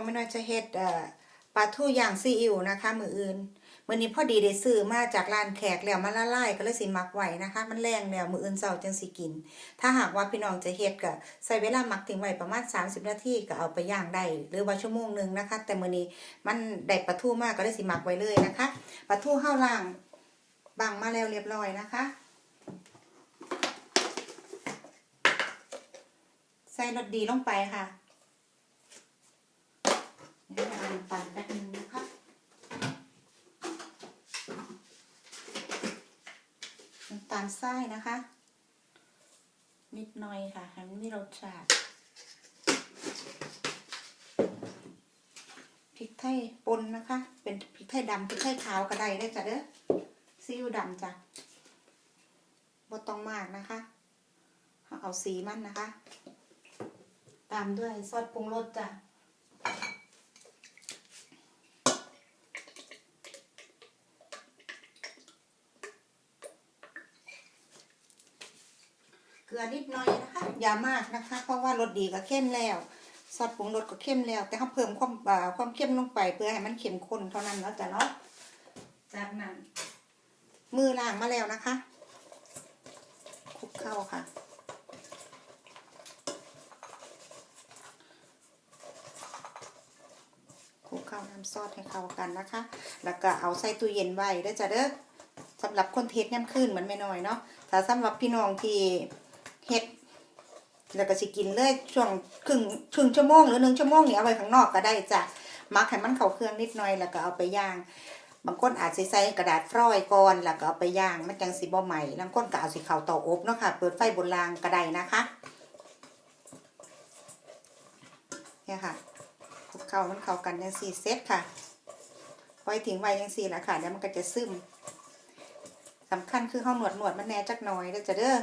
องไม่น้อยจะเฮ็ดปลาทูย่างซีอิ๊วนะคะ มืออื่นมื้อนี้พอดีได้ซื้อมาจากร้านแขกแล้วมาละลายก็เลยสิมักไว้นะคะ มันแรงแล้วมืออื่นเช้าจังสิกิน ถ้าหากว่าพี่น้องจะเฮ็ดก็ใช้เวลาหมักทิ้งไว้ประมาณ 30 นาทีก็เอาไปย่างได้หรือว่าชั่วโมงหนึ่งนะคะ แต่มื้อนี้มันได้ปลาทูมากก็เลยสิหมักไว้เลยนะคะปลาทูเฮาล้างบังมาแล้วเรียบร้อยนะคะใส่รสดีลงไปค่ะ เดี๋ยวเอาน้ำตาลแป๊บนึงนะคะน้ำตาลทรายนะคะ นิดหน่อยค่ะให้มันมีรสชาติพริกไทยปนนะคะ เป็นพริกไทยดำพริกไทยขาวก็ได้ได้จ้ะเด้อซีอิ๊วดำจ้ะบ่ต้องมากนะคะ เอาสีมันนะคะ ตามด้วยซอสปรุงรสจ้ะ เกลือนิดหน่อยนะคะอย่ามากนะคะ เพราะว่ารสดีก็เข้มแล้วซอสปรุงรสก็เข้มแล้ว แต่เขาเพิ่มความความเข้มลงไปเพื่อให้มันเข้มข้นเท่านั้นแล้วจ้ะเนาะจากนั้น มือล้างมาแล้วนะคะคลุกเข้าค่ะคลุกเข้าน้ำซอสให้เข้ากันนะคะ แล้วก็เอาใส่ตู้เย็นไว้ได้จ้ะเด้อสำหรับคนเทศย่ำขึ้นเหมือนไม่น้อยเนาะถ้าสำหรับพี่น้องที่ เฮ็ดแล้วก็สิกินเลยช่วงครึ่งครึ่งชั่วโมงหรือหนึ่งชั่วโมงนี่เอาไว้ข้างนอกก็ได้จ้ะมักให้มันเข้าเครื่องนิดหน่อยแล้วก็เอาไปย่าง บางคนอาจสิใส่กระดาษฟรอยก่อนแล้วก็เอาไปย่างมันจังสิบ่ใหม่บางคนก็เอาสิเข้าเตาอบเนาะค่ะเปิดไฟบนรางก็ได้นะคะเนี่ยค่ะคลุกเข้ามันเข้ากันยังสี่เซตค่ะปล่อยทิ้งไว้ยังสี่ละค่ะแล้วมันก็จะซึมสำคัญคือห้องหนวดหนวดมันแน่จักหน่อยแล้วจะเด้อ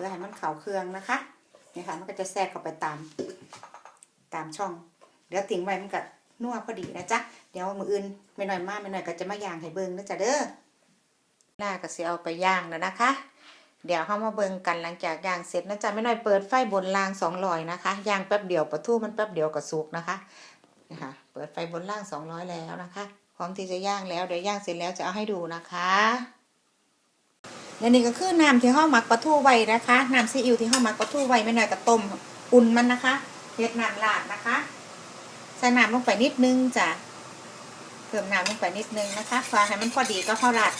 พื่อให้มันเข่าเครื่องนะคะนี่ค่ะมันก็จะแทรกเข้าไปตามตามช่อง เดี๋ยวทิ้งไว้มันก็นัวพอดีนะจ๊ะเดี๋ยวมืออื่นไม่หน่อยมากไม่หน่อยก็จะมาย่างให้เบิ่งนะจ๊ะเด้อลาก็เสิเอาไปย่างแล้วนะคะ เดี๋ยวเข้ามาเบิ่งกันหลังจากย่างเสร็จนะจ๊ะไม่น้อยเปิดไฟบนรางสองร้อยนะคะย่างแป๊บเดียวปะทูมันแป๊บเดียวก็สุกนะคะนะคะเปิดไฟบนรางสองร้อยแล้วนะคะพร้อมที่จะย่างแล้วเดี๋ยวย่างเสร็จแล้วจะเอาให้ดูนะคะ และนี่ก็คือน้ำที่ห้าหมักปลาทูไว้นะคะน้ำซีอิ๊วที่ห้าหมักปลาทูไว้ไม่น้อยก็ต้มอุ่นมันนะคะเฮ็ดน้ำลาดนะคะใส่น้ำลงไปนิดนึงจ้ะเพิ่มน้ำลงไปนิดนึงนะคะพอให้มันพอดีก็เข้าราด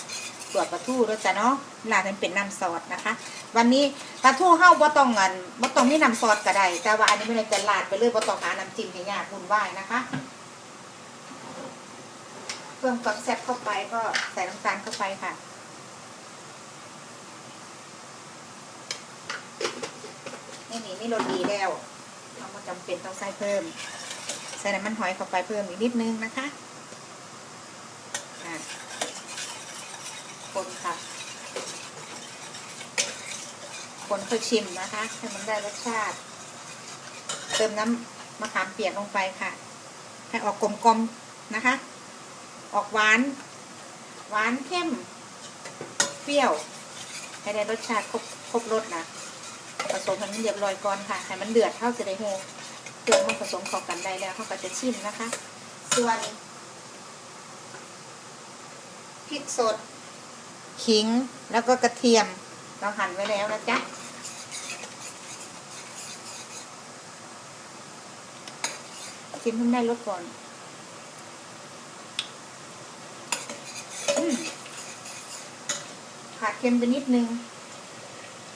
ตัวปลาทูด้วยจ้ะเนาะลาดมันเป็นน้ำซอสนะคะ วันนี้ปลาทูเฮาบ่ต้องเงินบ่ต้องมีน้ำซอสก็ได้แต่ว่าอันนี้ไม่ได้จะลาดไปเลยบ่ต้องหาน้ำจิ้มให้ยากวุ่นวายนะคะเพิ่มความแซ่บเข้าไปก็ใส่น้ำตาลเข้าไปค่ะ นี่นี่นี่รสดีแล้ว เราก็จำเป็นต้องใส่เพิ่ม ใส่น้ำมันหอยเข้าไปเพิ่มอีกนิดนึงนะคะอะคนค่ะ คนค่อยชิมนะคะให้มันได้รสชาติ เติมน้ำมะขามเปียกลงไปค่ะ ให้ออกกลมๆนะคะ ออกหวาน หวานเข้ม เปรี้ยว ให้ได้รสชาติครบครบรสนะ ผสมให้มันเรียบร้อยก่อนค่ะให้มันเดือดเท่าจะได้โฮเครื่อมันผสมเข้ากันได้แล้วเขาก็จะชิมนะคะ ส่วนพริกสดขิงแล้วก็กระเทียม เราหั่นไว้แล้วนะจ๊ะชิมให้ได้รสก่อนผัดเค็มไปนิดนึง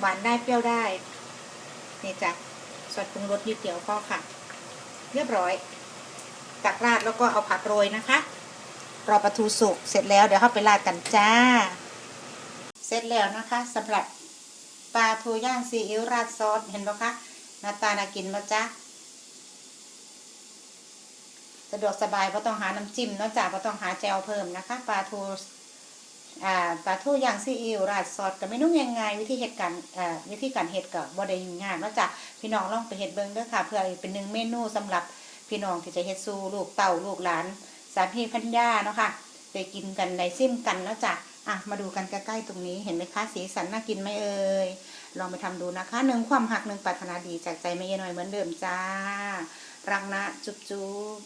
หวานได้เปรี้ยวได้ นี่จ้ะซอสปรุงรสนิดเดียวก็ค่ะ เรียบร้อย ตักราดแล้วก็เอาผักโรยนะคะ รอปลาทูสุกเสร็จแล้วเดี๋ยวเข้าไปราดกันจ้า เสร็จแล้วนะคะสำหรับปลาทูย่างซีอิ๊วราดซอสเห็นปะคะหน้าตาน่ากินมาจ้าสะดวกสบายเพราะต้องหาน้ำจิ้มนอกจากเพราะต้องหาแจวเพิ่มนะคะ ปลาทู ปลาทูย่างซีอิ๊วราดซอสกับเมนูง่ายๆวิธีเฮ็ดกันอ่าวิธีการเฮ็ดกับบ่ได้ยุ่งยากนอกจากพี่น้องลองไปเฮ็ดเบิ่งด้อค่ะ เพื่อเป็นหนึ่งเมนูสำหรับพี่น้องที่จะเฮ็ดสู่ลูกเต่าลูกหลาน สามีพันยาเนาะค่ะไปกินกันในซิมกันแล้วจ้ะอะมาดูกันใกล้ๆตรงนี้เห็นไหมคะสีสันน่ากินไหมเอ่ยลองไปทำดูนะคะหนึ่งความหักหนึ่งปรารถนาดีจากใจไม่เย็นหน่อยเหมือนเดิมจ้ารังนะจุ๊บจุ๊บ